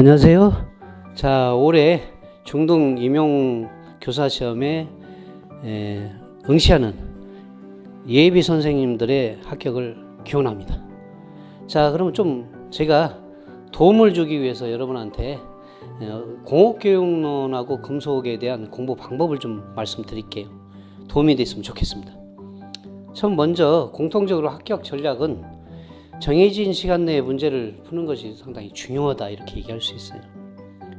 안녕하세요. 자, 올해 중등 임용 교사 시험에 에, 응시하는 예비 선생님들의 합격을 기원합니다. 자, 그러면 좀 제가 도움을 주기 위해서 여러분한테 어, 공업교육론하고 금속에 대한 공부 방법을 좀 말씀드릴게요. 도움이 됐으면 좋겠습니다. 처음 먼저 공통적으로 합격 전략은 정해진 시간 내에 문제를 푸는 것이 상당히 중요하다 이렇게 얘기할 수 있어요.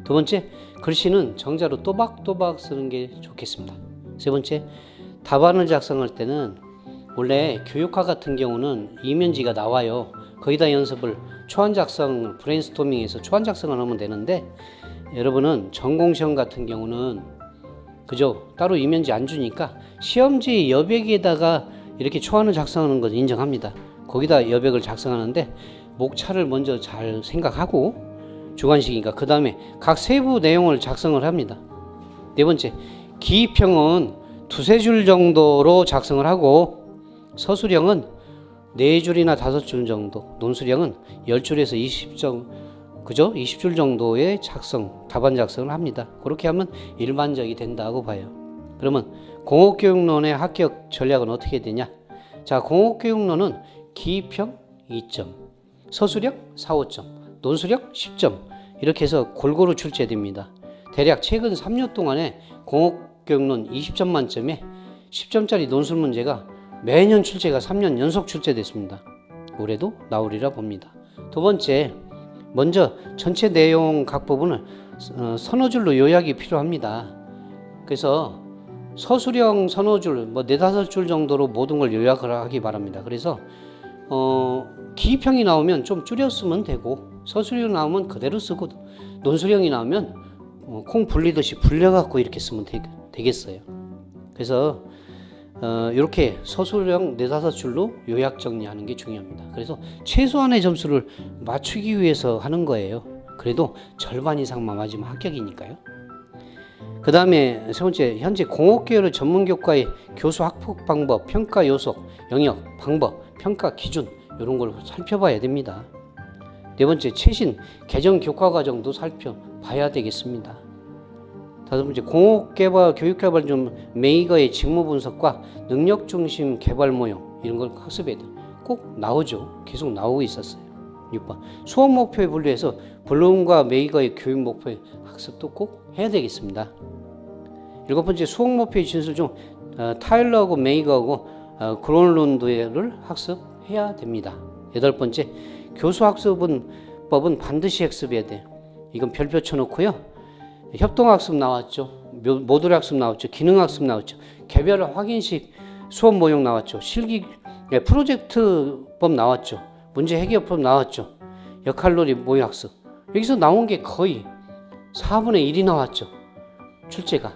두 번째, 글씨는 정자로 또박또박 쓰는 게 좋겠습니다. 세 번째, 답안을 작성할 때는 원래 교육학 같은 경우는 이면지가 나와요. 거기다 연습을 초안 작성, 브레인스토밍해서 초안 작성을 하면 되는데 여러분은 전공 시험 같은 경우는 그죠? 따로 이면지 안 주니까 시험지 여백에다가 이렇게 초안을 작성하는 건 인정합니다. 거기다 여백을 작성하는데 목차를 먼저 잘 생각하고 주관식이니까 그 다음에 각 세부 내용을 작성을 합니다. 네 번째 기입형은 두세 줄 정도로 작성을 하고 서술형은 네 줄이나 다섯 줄 정도, 논술형은 열 줄에서 이십 정 그죠? 20줄 정도의 작성, 답안 작성을 합니다. 그렇게 하면 일반적이 된다고 봐요. 그러면 공업교육론의 합격 전략은 어떻게 되냐? 자, 공업교육론은 기입형 2점, 서술형 4, 5점, 논술형 10점 이렇게 해서 골고루 출제됩니다. 대략 최근 3년 동안에 공업교육론 20점 만점에 10점짜리 논술 문제가 매년 출제가 3년 연속 출제됐습니다. 올해도 나오리라 봅니다. 두 번째, 먼저 전체 내용 각 부분을 어, 서너 줄로 요약이 필요합니다. 그래서 서술형 서너 줄, 뭐 네다섯 줄 정도로 모든 걸 요약을 하기 바랍니다. 그래서 어, 기입형이 나오면 좀 줄였으면 되고 서술형 나오면 그대로 쓰고 논술형이 나오면 어, 콩 불리듯이 불려갖고 이렇게 쓰면 되, 되겠어요. 그래서 어, 이렇게 서술형 네다섯 줄로 요약 정리하는 게 중요합니다. 그래서 최소한의 점수를 맞추기 위해서 하는 거예요. 그래도 절반 이상만 맞으면 합격이니까요. 그 다음에 세 번째, 현재 공업계열 전문교과의 교수 학폭 방법, 평가 요소, 영역, 방법, 평가 기준 이런 걸 살펴봐야 됩니다. 네 번째, 최신 개정 교과 과정도 살펴봐야 되겠습니다. 다섯 번째, 공업개발, 교육개발 좀 메이거의 직무 분석과 능력 중심 개발 모형 이런 걸 돼요. 꼭 나오죠. 계속 나오고 있었어요. 6번, 수업 목표에 분류해서 블룸과 메이거의 교육 목표의 학습도 꼭 해야 되겠습니다. 일곱 번째, 수업 목표의 진술 중 어, 타일러하고 메이거하고 어, 그론론드를 학습해야 됩니다. 여덟 번째, 교수 학습은 법은 반드시 학습해야 돼요. 이건 별표 쳐놓고요. 협동학습 나왔죠. 모- 모듈 학습 나왔죠. 기능 학습 나왔죠. 개별 확인식 수업 모형 나왔죠. 실기 예, 프로젝트법 나왔죠. 문제 해결법 나왔죠. 역할놀이 모의 학습. 여기서 나온 게 거의 4분의 1이 나왔죠. 출제가.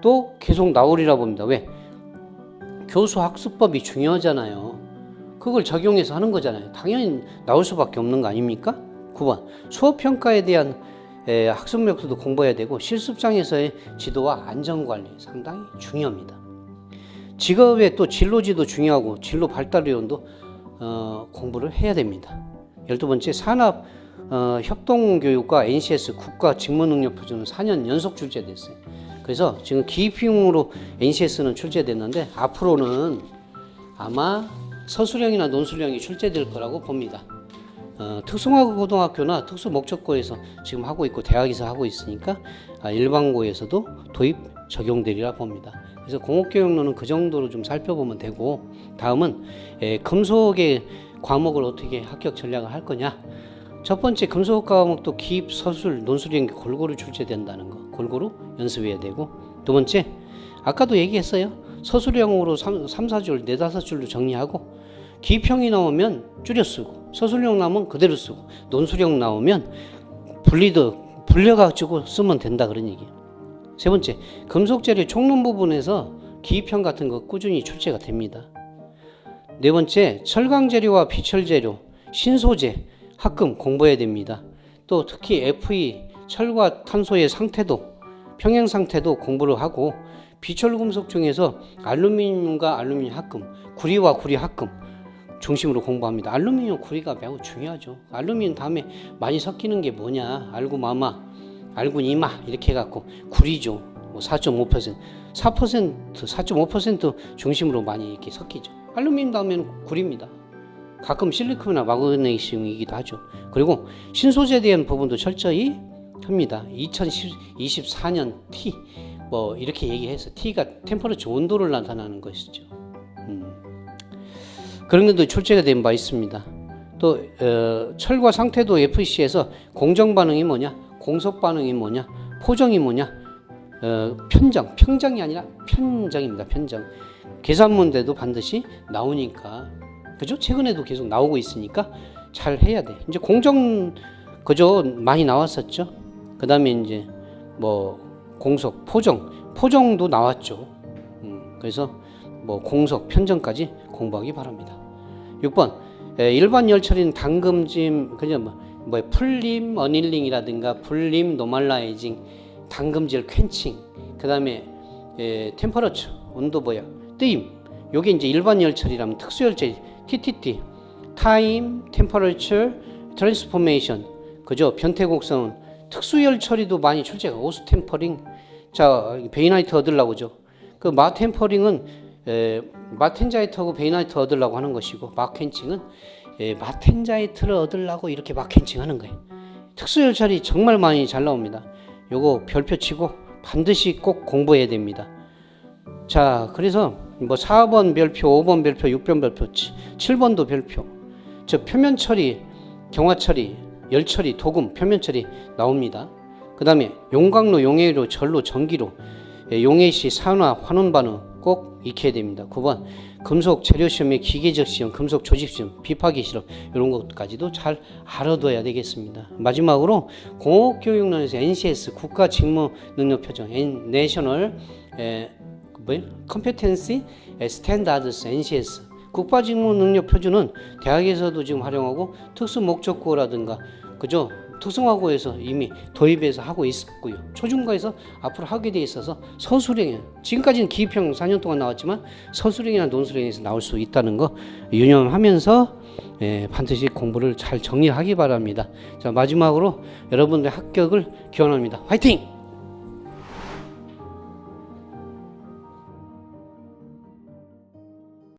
또 계속 나오리라 봅니다. 왜? 교수 학습법이 중요하잖아요. 그걸 적용해서 하는 거잖아요. 당연히 나올 수밖에 없는 거 아닙니까? 9번. 수업 평가에 대한 에, 학습 목표도 공부해야 되고 실습장에서의 지도와 안전관리 상당히 중요합니다. 직업의 또 진로지도 중요하고 진로 발달위원도 어, 공부를 해야 됩니다. 열두 번째 산업 어, 협동교육과 NCS 국가 직무능력 표준은 4년 연속 출제됐어요. 그래서 지금 기입형으로 NCS는 출제됐는데 앞으로는 아마 서술형이나 논술형이 출제될 거라고 봅니다. 어, 특성화고등학교나 특수 목적고에서 지금 하고 있고 대학에서 하고 있으니까 아, 일반고에서도 도입 적용되리라 봅니다. 그래서 공업교육론은 그 정도로 좀 살펴보면 되고 다음은 에, 금속의 과목을 어떻게 합격 전략을 할 거냐. 첫 번째 금속 과목도 기입, 서술, 논술형 골고루 출제된다는 거 골고루 연습해야 되고 두 번째 아까도 얘기했어요. 서술형으로 3, 3 4줄, 4, 5줄로 정리하고 기입형이 나오면 줄여 쓰고 서술형 나오면 그대로 쓰고 논술형 나오면 분리도 불려가지고 쓰면 된다 그런 얘기예요. 세 번째 금속 재료 총론 부분에서 기입형 같은 거 꾸준히 출제가 됩니다. 네 번째 철강 재료와 비철 재료, 신소재, 합금 공부해야 됩니다. 또 특히 FE 철과 탄소의 상태도 평행 상태도 공부를 하고 비철 금속 중에서 알루미늄과 알루미늄 합금, 구리와 구리 합금 중심으로 공부합니다. 알루미늄 구리가 매우 중요하죠. 알루미늄 다음에 많이 섞이는 게 뭐냐? 알구마마, 알구니마 이렇게 해갖고 구리죠. 뭐 4.5%, 4%, 4.5% 중심으로 많이 이렇게 섞이죠. 알루미늄 다음에는 구리입니다. 가끔 실리콘이나 마그네슘이기도 하죠. 그리고 신소재에 대한 부분도 철저히 합니다. 2024년 T 뭐 이렇게 얘기해서 T가 템퍼러처 온도를 나타나는 것이죠. 음. 그런 것도 출제가 된 바 있습니다. 또 어, 철과 상태도 FC에서 공정 반응이 뭐냐, 공속 반응이 뭐냐, 포정이 뭐냐, 어, 편정, 평정이 아니라 편정입니다. 편정. 계산 문제도 반드시 나오니까 그죠? 최근에도 계속 나오고 있으니까 잘 해야 돼. 이제 공정 그죠? 많이 나왔었죠. 그 다음에 이제 뭐 공속, 포정, 포정도 나왔죠. 음, 그래서 뭐 공속, 편정까지 공부하기 바랍니다. 6번 일반 열처리는 당금짐 그냥 뭐, 뭐 풀림 어닐링이라든가 불림 노멀라이징 당금질 퀸칭 그 다음에 에, 템퍼러처 온도 보약 뜨임 요게 이제 일반 열처리라면 특수 열처리 TTT 타임 템퍼러처 트랜스포메이션 그죠 변태곡성은 특수 열 처리도 많이 출제가 오스 템퍼링 자 베이나이트 얻으려고 죠 그 마 템퍼링은 에, 마텐자이트하고 베이나이트 얻으려고 하는 것이고 마켄칭은 에, 마텐자이트를 얻으려고 이렇게 마켄칭 하는 거예요. 특수열차리 정말 많이 잘 나옵니다. 요거 별표 치고 반드시 꼭 공부해야 됩니다. 자, 그래서 뭐 4번 별표, 5번 별표, 6번 별표, 7번도 별표. 저 표면 처리, 경화 처리, 열 처리, 도금, 표면 처리 나옵니다. 그 다음에 용광로, 용해로, 전로, 전기로, 예, 용해시, 산화, 환원 반응 꼭 익혀야 됩니다. 9번 금속 재료 시험의 기계적 시험, 금속 조직 시험, 비파기 실험 이런 것까지도 잘 알아둬야 되겠습니다. 마지막으로 공업교육론에서 NCS 국가 직무 능력 표정, 내셔널 에, 뭐 컴petency 스탠다드스 NCS 국가 직무 능력 표준은 대학에서도 지금 활용하고 특수 목적고라든가 그죠? 특성화고에서 이미 도입해서 하고 있었고요. 초중과에서 앞으로 하게 돼 있어서 서술형이 지금까지는 기입형 4년 동안 나왔지만 서술형이나 논술형에서 나올 수 있다는 거 유념하면서 예, 반드시 공부를 잘 정리하기 바랍니다. 자 마지막으로 여러분들 합격을 기원합니다. 화이팅!